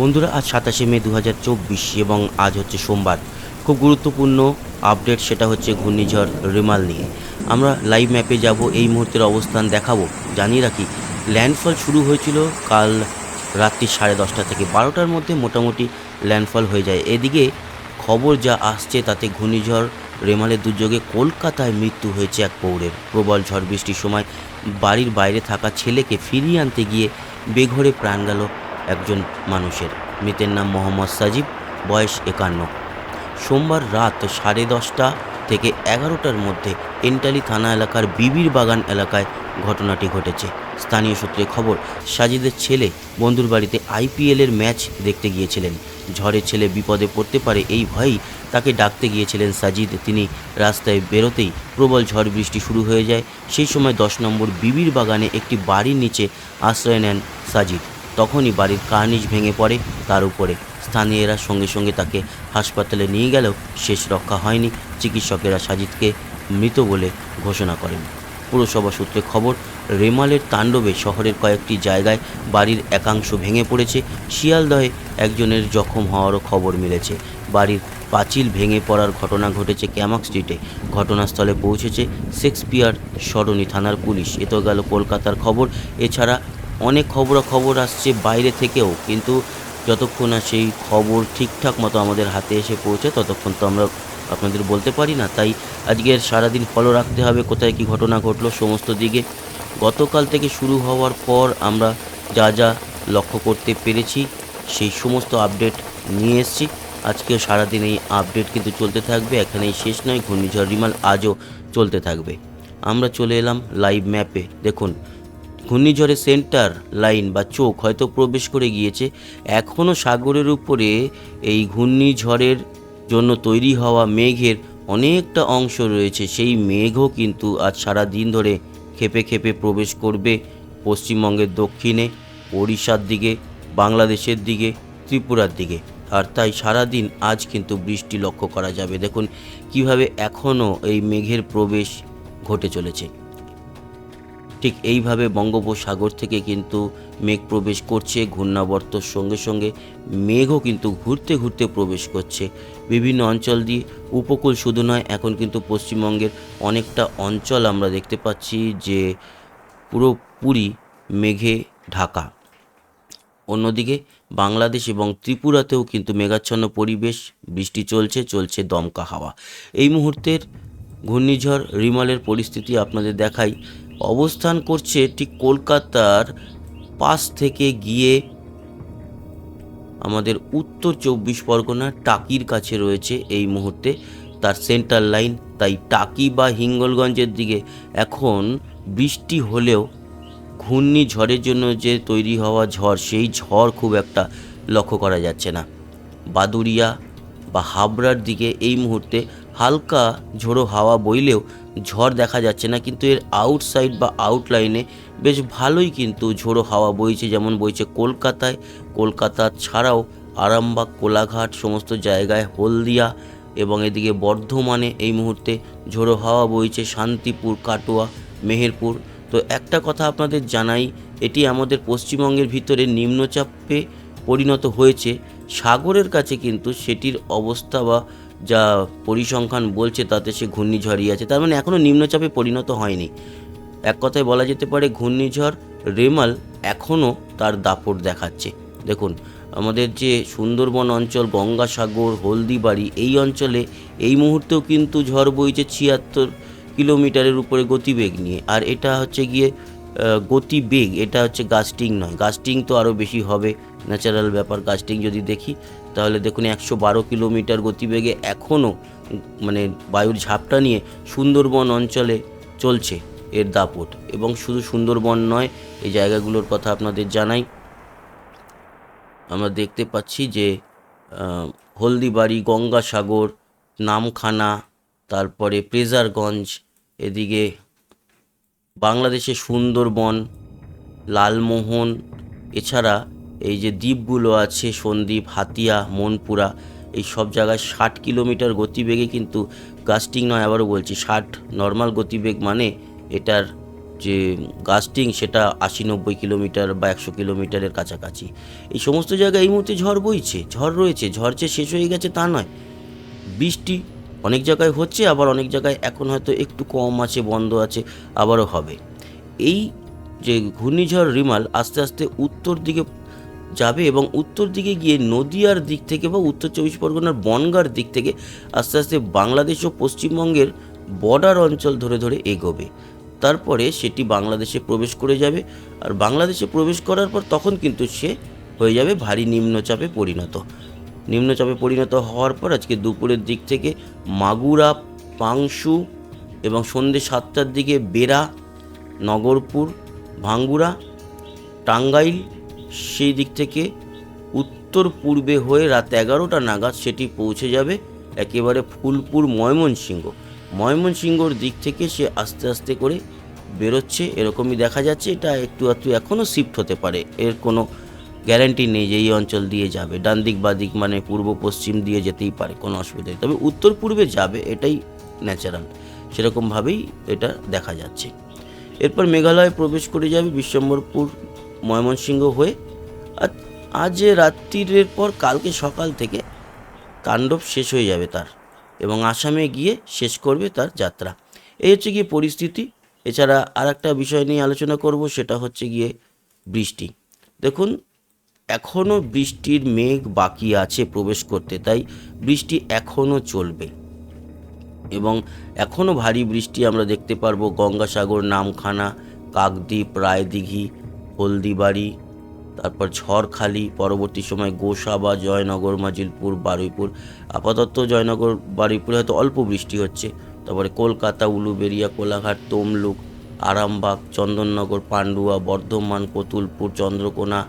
বন্ধুরা, আজ সাতাশে মে দু হাজার চব্বিশ এবং আজ হচ্ছে সোমবার। খুব গুরুত্বপূর্ণ আপডেট সেটা হচ্ছে ঘূর্ণিঝড় রেমাল নিয়ে। আমরা লাইভ ম্যাপে যাব, এই মুহূর্তের অবস্থান দেখাবো। জানিয়ে রাখি ল্যান্ডফল শুরু হয়েছিল কাল রাত্রি সাড়ে দশটা থেকে বারোটার মধ্যে, মোটামুটি ল্যান্ডফল হয়ে যায়। এদিকে খবর যা আসছে তাতে ঘূর্ণিঝড় রেমালের দুর্যোগে কলকাতায় মৃত্যু হয়েছে এক পৌরের। প্রবল ঝড় বৃষ্টির সময় বাড়ির বাইরে থাকা ছেলেকে ফিরিয়ে আনতে গিয়ে বেঘরে প্রাণ গেল একজন মানুষের। মৃতের নাম মোহাম্মদ সাজিব, বয়স একান্ন। সোমবার রাত সাড়ে দশটা থেকে এগারোটার মধ্যে এন্টালি থানা এলাকার বিবির বাগান এলাকায় ঘটনাটি ঘটেছে। স্থানীয় সূত্রে খবর, সাজিদের ছেলে বন্ধুর বাড়িতে আইপিএলের ম্যাচ দেখতে গিয়েছিলেন। ঝড়ের ছেলে বিপদে পড়তে পারে এই ভয়েই তাকে ডাকতে গিয়েছিলেন সাজিদ। তিনি রাস্তায় বেরোতেই প্রবল ঝড় বৃষ্টি শুরু হয়ে যায়। সেই সময় দশ নম্বর বিবির বাগানে একটি বাড়ির নিচে আশ্রয় নেন সাজিদ। তখনই বাড়ির কার্নিশ ভেঙে পড়ে তার উপরে। স্থানীয়রা সঙ্গে সঙ্গে তাকে হাসপাতালে নিয়ে গেলেও শেষ রক্ষা হয়নি চিকিৎসকেরা সাজিদকে মৃত বলে ঘোষণা করেন। পুরসভা সূত্রে খবর, রেমালের তাণ্ডবে শহরের কয়েকটি জায়গায় বাড়ির একাংশ ভেঙে পড়েছে। শিয়ালদহে একজনের জখম হওয়ারও খবর মিলেছে। বাড়ির পাঁচিল ভেঙে পড়ার ঘটনা ঘটেছে ক্যামাক স্ট্রিটে। ঘটনাস্থলে পৌঁছেছে শেক্সপিয়ার সরণি থানার পুলিশ। এ তো গেল কলকাতার খবর। এছাড়া অনেক খবরাখবর আসছে বাইরে থেকেও, কিন্তু যতক্ষণ না সেই খবর ঠিকঠাক মতো আমাদের হাতে এসে পৌঁছে, ততক্ষণ তো আমরা আপনাদের বলতে পারি না। তাই আজকের সারাদিন ফলো রাখতে হবে, কোথায় কি ঘটনা ঘটলো, সমস্ত দিকে। গতকাল থেকে শুরু হওয়ার পর আমরা যা যা লক্ষ্য করতে পেরেছি, সেই সমস্ত আপডেট নিয়ে এসেছি। আজকে সারাদিন এই আপডেট কিন্তু চলতে থাকবে, এখানেই শেষ নয়, ঘূর্ণিঝড় রিমাল আজও চলতে থাকবে। আমরা চলে এলাম লাইভ ম্যাপে দেখুন ঘূর্ণিঝড়ের সেন্টার লাইন বা চোখ হয়তো প্রবেশ করে গিয়েছে। এখনও সাগরের উপরে এই ঘূর্ণিঝড়ের জন্য তৈরি হওয়া মেঘের অনেকটা অংশ রয়েছে। সেই মেঘও কিন্তু আজ সারা দিন ধরে খেপে খেপে প্রবেশ করবে পশ্চিমবঙ্গের দক্ষিণে, ওড়িশার দিকে, বাংলাদেশের দিকে, ত্রিপুরার দিকে। আর তাই সারাদিন আজ কিন্তু বৃষ্টি লক্ষ্য করা যাবে। দেখুন কীভাবে এখনও এই মেঘের প্রবেশ ঘটে চলেছে। ঠিক এইভাবে বঙ্গোপসাগর থেকে কিন্তু মেঘ প্রবেশ করছে ঘূর্ণাবর্তর সঙ্গে সঙ্গে মেঘও কিন্তু ঘুরতে ঘুরতে প্রবেশ করছে। বিভিন্ন অঞ্চল দিয়ে উপকূল শুধু নয়, এখন কিন্তু পশ্চিমবঙ্গের অনেকটা অঞ্চল আমরা দেখতে পাচ্ছি যে পুরোপুরি মেঘে ঢাকা। অন্যদিকে বাংলাদেশ এবং ত্রিপুরাতেও কিন্তু মেঘাচ্ছন্ন পরিবেশ, বৃষ্টি চলছে চলছে দমকা হাওয়া। এই মুহূর্তের ঘূর্ণিঝড়, রিমালের পরিস্থিতি আপনাদের দেখাই। অবস্থান করছে ঠিক কলকাতার পাশ থেকে গিয়ে আমাদের উত্তর চব্বিশ পরগনার টাকির কাছে রয়েছে এই মুহূর্তে তার সেন্টার লাইন। তাই টাকি বা হিঙ্গলগঞ্জের দিকে এখন বৃষ্টি হলেও ঘূর্ণিঝড়ের জন্য যে তৈরি হওয়া ঝড়, সেই ঝড় খুব একটা লক্ষ্য করা যাচ্ছে না। বাদুরিয়া বা হাবড়ার দিকে এই মুহূর্তে হালকা ঝোড়ো হাওয়া বইলেও ঝড় দেখা যাচ্ছে না, কিন্তু এর আউটসাইড বা আউটলাইনে বেশ ভালোই কিন্তু ঝোড়ো হাওয়া বইছে, যেমন বইছে কলকাতায়। কলকাতা ছাড়াও আরামবাগ, কোলাঘাট সমস্ত জায়গায় হলদিয়া এবং এদিকে বর্ধমানে এই মুহূর্তে ঝোড়ো হাওয়া বইছে, শান্তিপুর, কাটোয়া, মেহেরপুর। তো একটা কথা আপনাদের জানাই, এটি আমাদের পশ্চিমবঙ্গের ভিতরে নিম্নচাপে পরিণত হয়েছে। সাগরের কাছে কিন্তু সেটির অবস্থা বা যা পরিসংখ্যান বলছে তাতে সে ঘূর্ণিঝড়ই আছে। তার মানে এখনও নিম্নচাপে পরিণত হয়নি। এক কথায় বলা যেতে পারে ঘূর্ণিঝড় রেমাল এখনও তার দাপট দেখাচ্ছে। দেখুন, আমাদের যে সুন্দরবন অঞ্চল গঙ্গাসাগর হলদিবাড়ি, এই অঞ্চলে এই মুহূর্তেও কিন্তু ঝড় বইছে ছিয়াত্তর কিলোমিটারের উপরে গতিবেগ নিয়ে। আর এটা হচ্ছে গিয়ে গতিবেগ, এটা হচ্ছে গাস্টিং নয়। গাস্টিং তো আরও বেশি হবে। ন্যাচারাল ব্যাপার, গাস্টিং যদি দেখি তাহলে দেখুন একশো বারো কিলোমিটার গতিবেগে এখনও মানে বায়ুর ঝাপটা নিয়ে সুন্দরবন অঞ্চলে চলছে এর দাপট। এবং শুধু সুন্দরবন নয়, এই জায়গাগুলোর কথা আপনাদের জানাই। আমরা দেখতে পাচ্ছি যে হলদিবাড়ি, গঙ্গাসাগর, নামখানা, তারপরে প্রেজারগঞ্জ, এদিকে বাংলাদেশের সুন্দরবন, লালমোহন, এছাড়া এই যে দ্বীপগুলো আছে, সন্দ্বীপ, হাতিয়া, মনপুরা, এই সব জায়গায় ষাট কিলোমিটার গতিবেগে কিন্তু গাস্টিং নয়, আবারও বলছি, ষাট নর্মাল গতিবেগ মানে এটার যে গাস্টিং সেটা আশি নব্বই কিলোমিটার বা একশো কিলোমিটারের কাছাকাছি। এই সমস্ত জায়গায় এই মুহূর্তে ঝড় বইছে, ঝড় রয়েছে, ঝড় যে শেষ হয়ে গেছে তা নয়। বৃষ্টি অনেক জায়গায় হচ্ছে, আবার অনেক জায়গায় এখন হয়তো একটু কম আছে, বন্ধ আছে, আবারও হবে। এই যে ঘূর্ণিঝড় রিমাল আস্তে আস্তে উত্তর দিকে যাবে এবং উত্তর দিকে গিয়ে নদিয়ার দিক থেকে বা উত্তর চব্বিশ পরগনার বনগার দিক থেকে আস্তে আস্তে বাংলাদেশ ও পশ্চিমবঙ্গের বর্ডার অঞ্চল ধরে ধরে এগোবে। তারপরে সেটি বাংলাদেশে প্রবেশ করে যাবে আর বাংলাদেশে প্রবেশ করার পর তখন কিন্তু সে হয়ে যাবে ভারী নিম্নচাপে পরিণত। নিম্নচাপে পরিণত হওয়ার পর আজকে দুপুরের দিক থেকে মাগুরা, পাংশু এবং সন্ধ্যে সাতটার দিকে বেরা নগরপুর ভাঙ্গুরা টাঙ্গাইল সেই দিক থেকে উত্তর পূর্বে হয়ে রাত এগারোটা নাগাদ সেটি পৌঁছে যাবে একেবারে ফুলপুর ময়মনসিংহ। ময়মনসিংহর দিক থেকে সে আস্তে আস্তে করে বেরোচ্ছে, এরকমই দেখা যাচ্ছে। এটা একটু একটু এখনও শিফট হতে পারে। এর কোনো গ্যারান্টি নেই যে এই অঞ্চল দিয়ে যাবে। ডান দিক, বা দিক মানে পূর্ব, পশ্চিম দিয়ে যেতেই পারে, কোনো অসুবিধা নেই। তবে উত্তর পূর্বে যাবে, এটাই ন্যাচারাল সেরকমভাবেই এটা দেখা যাচ্ছে। এরপর মেঘালয়ে প্রবেশ করে যাবে বিশ্বম্বরপুর ময়মনসিংহ হয়ে আজ রাত্রির পর কালকে সকাল থেকে তাণ্ডব শেষ হয়ে যাবে তার এবং আসামে গিয়ে শেষ করবে তার যাত্রা। এই হচ্ছে গিয়ে পরিস্থিতি। এছাড়া আর একটা বিষয় নিয়ে আলোচনা করব, সেটা হচ্ছে গিয়ে বৃষ্টি। দেখুন এখনও বৃষ্টির মেঘ বাকি আছে প্রবেশ করতে, তাই বৃষ্টি এখনও চলবে। এবং এখনও ভারী বৃষ্টি আমরা দেখতে পারব, গঙ্গাসাগর, নামখানা, কাকদ্বীপ, রায়দিঘি হলদিবাড়ি, তারপর ঝড়খালি, পরবর্তী সময় গোসাবা, জয়নগর, মাজিলপুর, বারুইপুর। আপাতত জয়নগর, বারুইপুরে হয়তো অল্প বৃষ্টি হচ্ছে। তারপরে কলকাতা, উলুবেড়িয়া, কোলাঘাট, তমলুক, আরামবাগ, চন্দননগর, পান্ডুয়া, বর্ধমান, কতুলপুর, চন্দ্রকোনা,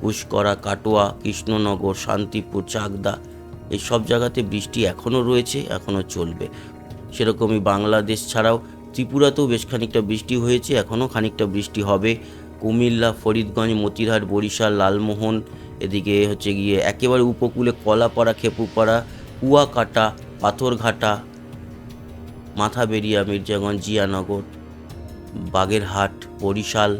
পুষ্করা, কাটোয়া, কৃষ্ণনগর, শান্তিপুর, চাকদা। এই সব জায়গাতে বৃষ্টি এখনও রয়েছে, এখনও চলবে। সেরকমই বাংলাদেশ ছাড়াও ত্রিপুরাতেও বেশ খানিকটা বৃষ্টি হয়েছে, এখনও খানিকটা বৃষ্টি হবে। কুমিল্লা, ফরিদগঞ্জ, মতিরহাট, বরিশাল, লালমোহন, এদিকে হচ্ছে গিয়ে একেবারে উপকূলে কলাপাড়া, খেপুপাড়া, কুয়াকাটা, পাথরঘাটা, মাথাবেরিয়া, মির্জাগঞ্জ, জিয়ানগর, বাগেরহাট, বরিশাল,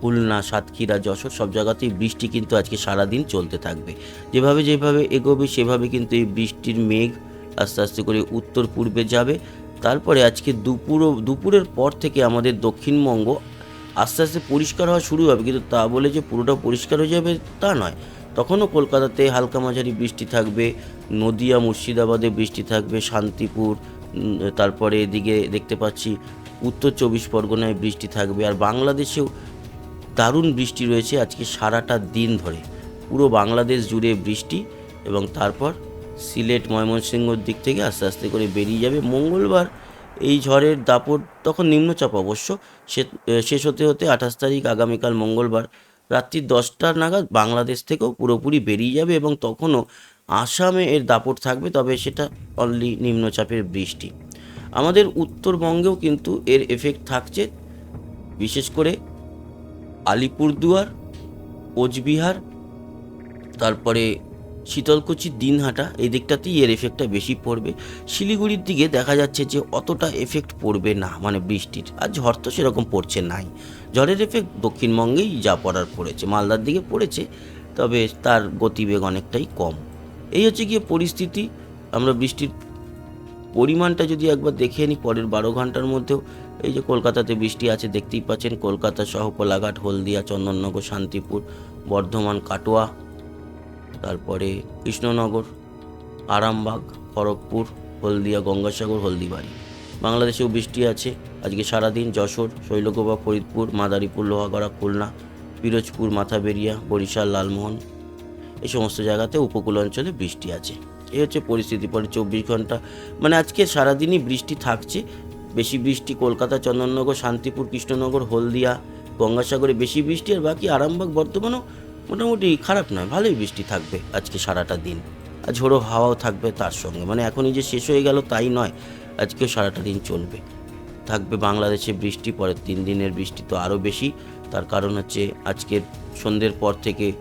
খুলনা, সাতক্ষীরা, যশোর সব জায়গাতেই বৃষ্টি কিন্তু আজকে সারাদিন চলতে থাকবে। যেভাবে যেভাবে এগোবে, সেভাবে কিন্তু এই বৃষ্টির মেঘ আস্তে আস্তে করে উত্তর পূর্বে যাবে। তারপরে আজকে দুপুর দুপুরের পর থেকে আমাদের দক্ষিণবঙ্গ আস্তে আস্তে পরিষ্কার হওয়া শুরু হবে। কিন্তু তা বলে যে পুরোটা পরিষ্কার হয়ে যাবে, তা নয়। তখনও কলকাতাতে হালকা মাঝারি বৃষ্টি থাকবে, নদিয়া, মুর্শিদাবাদে বৃষ্টি থাকবে, শান্তিপুর তারপরে এদিকে দেখতে পাচ্ছি উত্তর চব্বিশ পরগনায় বৃষ্টি থাকবে। আর বাংলাদেশেও দারুণ বৃষ্টি রয়েছে আজকে সারাটা দিন ধরে। পুরো বাংলাদেশ জুড়ে বৃষ্টি এবং তারপর সিলেট, ময়মনসিংহর দিক থেকে আস্তে আস্তে করে বেরিয়ে যাবে। মঙ্গলবার এই ঝড়ের দাপট তখন নিম্নচাপ অবশ্য। শেষ হতে হতে আঠাশ তারিখ আগামীকাল মঙ্গলবার রাত্রি দশটার নাগাদ বাংলাদেশ থেকেও পুরোপুরি বেরিয়ে যাবে এবং তখনও আসামে এর দাপট থাকবে, তবে সেটা অনলি নিম্নচাপের বৃষ্টি। আমাদের উত্তরবঙ্গেও কিন্তু এর এফেক্ট থাকছে, বিশেষ করে আলিপুরদুয়ার, কোচবিহার, তারপরে শীতলকুচি দিনহাটা, এই দিকটাতেই এর এফেক্টটা বেশি পড়বে। শিলিগুড়ির দিকে দেখা যাচ্ছে যে অতটা এফেক্ট পড়বে না মানে বৃষ্টির। আর ঝড় তো সেরকম পড়ছে নাই। ঝড়ের এফেক্ট দক্ষিণবঙ্গেই যা পড়ার পড়েছে, মালদার দিকে পড়েছে, তবে তার গতিবেগ অনেকটাই কম। এই হচ্ছে গিয়ে পরিস্থিতি। আমরা বৃষ্টির পরিমাণটা যদি একবার দেখে নিই পরের বারো ঘণ্টার মধ্যেও, এই যে কলকাতাতে বৃষ্টি আছে দেখতেই পাচ্ছেন, কলকাতা সহ কোলাঘাট হলদিয়া, চন্দননগর, শান্তিপুর, বর্ধমান, কাটোয়া তারপরে কৃষ্ণনগর, আরামবাগ, খড়গপুর, হলদিয়া, গঙ্গাসাগর, হলদিবাড়ি। বাংলাদেশেও বৃষ্টি আছে। আজকে সারাদিন যশোর, শৈলকুপা, ফরিদপুর, মাদারীপুর, লোহাগড়া, খুলনা, পিরোজপুর, মাথাবেরিয়া, বরিশাল, লালমোহন এই সমস্ত জায়গাতে উপকূল অঞ্চলে বৃষ্টি আছে। এই হচ্ছে পরিস্থিতি। পরে চব্বিশ ঘণ্টা মানে আজকে সারাদিনই বৃষ্টি থাকছে। বেশি বৃষ্টি কলকাতা, চন্দননগর, শান্তিপুর, কৃষ্ণনগর, হলদিয়া, গঙ্গাসাগরে বেশি বৃষ্টি আর বাকি আরামবাগ বর্ধমানও মোটামুটি খারাপ নয়, ভালোই বৃষ্টি থাকবে আজকে সারাটা দিন। আর ঝোড়ো হাওয়াও থাকবে তার সঙ্গে। মানে এখনই যে শেষ হয়ে গেল তাই নয় আজকেও সারাটা দিন চলবে। থাকবে বাংলাদেশে বৃষ্টি, পরের তিন দিনের বৃষ্টি তো আরও বেশি। তার কারণ হচ্ছে আজকের সন্ধ্যের পর থেকে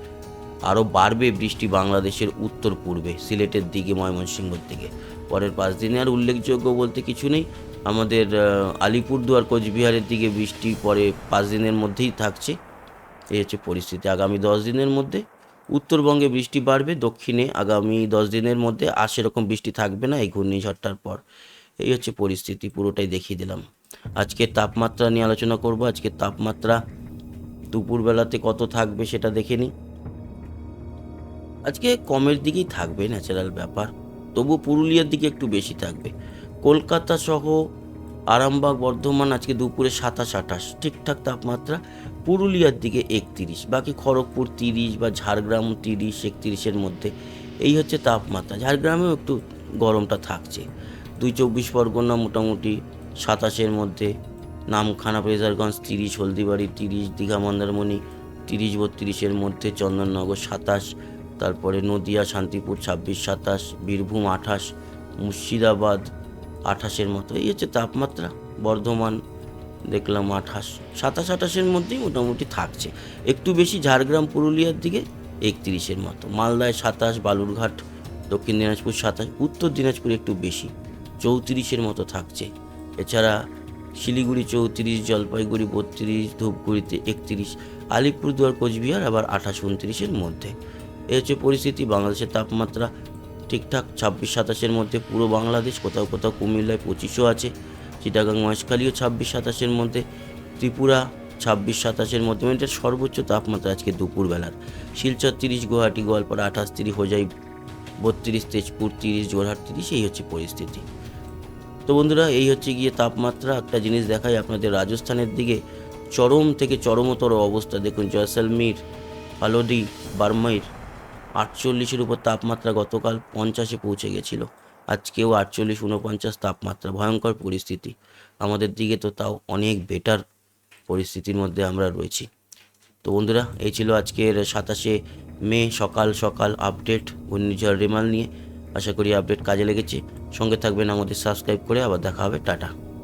আরও বাড়বে বৃষ্টি বাংলাদেশের উত্তর পূর্বে সিলেটের দিকে ময়মনসিংহর দিকে। পরের পাঁচ দিনে আর উল্লেখযোগ্য বলতে কিছু নেই। আমাদের আলিপুরদুয়ার, কোচবিহারের দিকে বৃষ্টি পরে পাঁচ দিনের মধ্যেই থাকছে। এই হচ্ছে পরিস্থিতি। আগামী দশ দিনের মধ্যে উত্তরবঙ্গে বৃষ্টি বাড়বে, দক্ষিণে আগামী দশ দিনের মধ্যে আর সেরকম বৃষ্টি থাকবে না এই ঘূর্ণিঝড়টার পর। এই হচ্ছে পরিস্থিতি, পুরোটাই দেখিয়ে দিলাম। আজকে তাপমাত্রা নিয়ে আলোচনা করব। আজকে তাপমাত্রা দুপুরবেলাতে কত থাকবে সেটা দেখে নিই। আজকে কমের দিকেই থাকবে ন্যাচারাল ব্যাপার। তবু পুরুলিয়ার দিকে একটু বেশি থাকবে। কলকাতা সহ আরামবাগ, বর্ধমান আজকে দুপুরে সাতাশ আঠাশ। ঠিকঠাক তাপমাত্রা পুরুলিয়ার দিকে একত্রিশ, বাকি খড়গপুর তিরিশ বা ঝাড়গ্রাম তিরিশ, একত্রিশের মধ্যে। এই হচ্ছে তাপমাত্রা। ঝাড়গ্রামেও একটু গরমটা থাকছে। দুই চব্বিশ পরগনা মোটামুটি সাতাশের মধ্যে। নামখানা, ফ্রেজারগঞ্জ তিরিশ, হলদিবাড়ি তিরিশ, দীঘা, মন্দারমণি তিরিশ, বত্রিশের মধ্যে, চন্দননগর সাতাশ, তারপরে নদিয়া, শান্তিপুর ছাব্বিশ, সাতাশ, বীরভূম আঠাশ, মুর্শিদাবাদ আঠাশের মতো। এই হচ্ছে তাপমাত্রা। বর্ধমান দেখলাম আঠাশ। সাতাশ আঠাশের মধ্যেই মোটামুটি থাকছে। একটু বেশি ঝাড়গ্রাম পুরুলিয়ার দিকে একত্রিশের মতো। মালদায় সাতাশ, বালুরঘাট, দক্ষিণ দিনাজপুর সাতাশ, উত্তর দিনাজপুর একটু বেশি। চৌত্রিশের মতো থাকছে। এছাড়া শিলিগুড়ি চৌত্রিশ, জলপাইগুড়ি বত্রিশ, ধূপগুড়িতে একত্রিশ, আলিপুরদুয়ার, কোচবিহার, আবার আঠাশ, উনত্রিশের মধ্যে। এ হচ্ছে পরিস্থিতি। বাংলাদেশের তাপমাত্রা ঠিকঠাক ছাব্বিশ সাতাশের মধ্যে পুরো বাংলাদেশ, কোথাও কোথাও কুমিল্লায় পঁচিশও আছে, চিটাগাং, মহেশখালীও ছাব্বিশ সাতাশের মধ্যে, ত্রিপুরা ছাব্বিশ সাতাশের মধ্যে মানে এটা সর্বোচ্চ তাপমাত্রা আজকে দুপুরবেলার। শিলচর তিরিশ, গুয়াহাটি, গোয়ালপাড়া আঠাশ, তিরিশ, হোজাই বত্রিশ, তেজপুর তিরিশ জোরহাট তিরিশ, এই হচ্ছে পরিস্থিতি। তো বন্ধুরা, এই হচ্ছে গিয়ে তাপমাত্রা, একটা জিনিস দেখাই আপনাদের রাজস্থানের দিকে। চরম থেকে চরমতর অবস্থা, দেখুন জয়সলমীর, হালদি, বার্মাইর আটচল্লিশের উপর তাপমাত্রা গতকাল পঞ্চাশে পৌঁছে গেছিল। আজকেও আটচল্লিশ উনপঞ্চাশ তাপমাত্রা, ভয়ঙ্কর পরিস্থিতি। আমাদের দিকে তো তাও অনেক বেটার পরিস্থিতির মধ্যে আমরা রয়েছি। তো বন্ধুরা, এই ছিল আজকের সাতাশে মে সকাল সকাল আপডেট ঘূর্ণিঝড় রেমাল নিয়ে। আশা করি আপডেট কাজে লেগেছে। সঙ্গে থাকবেন আমাদের সাবস্ক্রাইব করে। আবার দেখা হবে। টাটা।